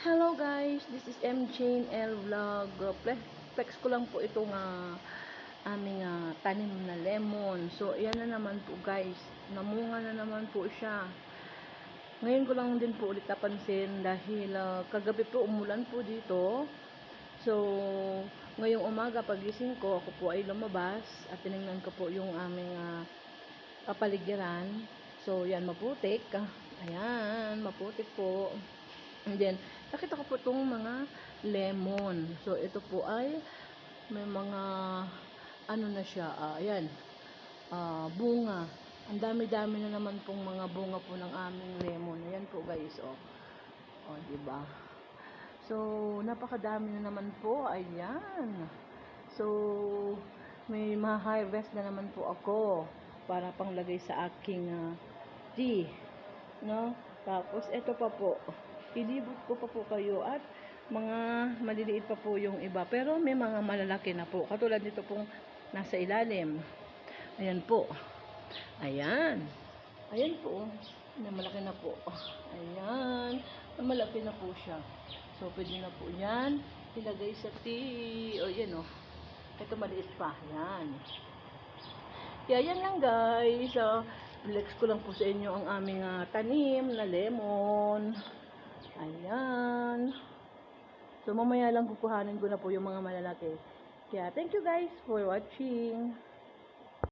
Hello guys, this is M. Jane L. Vlog. Flex, flex ko lang po itong uh, aming uh, tanim na lemon. So, ayan na naman po guys. Namunga na naman po siya. Ngayon ko lang din po ulit napansin dahil uh, kagabi po umulan po dito. So, ngayong umaga pagising ko, ako po ay lumabas at tinignan ko po yung aming uh, kapaligiran. So, yan maputik. Ayan, maputik po. And then, nakita ko po itong mga lemon. So, ito po ay may mga ano na siya, uh, ayan, uh, bunga. Ang dami-dami na naman pong mga bunga po ng aming lemon. Ayan po guys, oh. Oh, di ba? So, napakadami na naman po. Ayan. So, may ma-harvest na naman po ako para panglagay sa aking uh, tea. No? Tapos, ito pa po ilibot ko pa po kayo at mga maliliit pa po yung iba. Pero may mga malalaki na po. Katulad nito pong nasa ilalim. Ayan po. Ayan. Ayan po. Na malaki na po. Ayan. Na malaki na po siya. So, pwede na po yan. Ilagay sa tea. O, yan o. Ito maliit pa. Yan. Kaya yan lang guys. So, flex ko lang po sa inyo ang aming uh, tanim na lemon. Ayan. So, mamaya lang kukuhanin ko na po yung mga malalaki. Kaya, thank you guys for watching.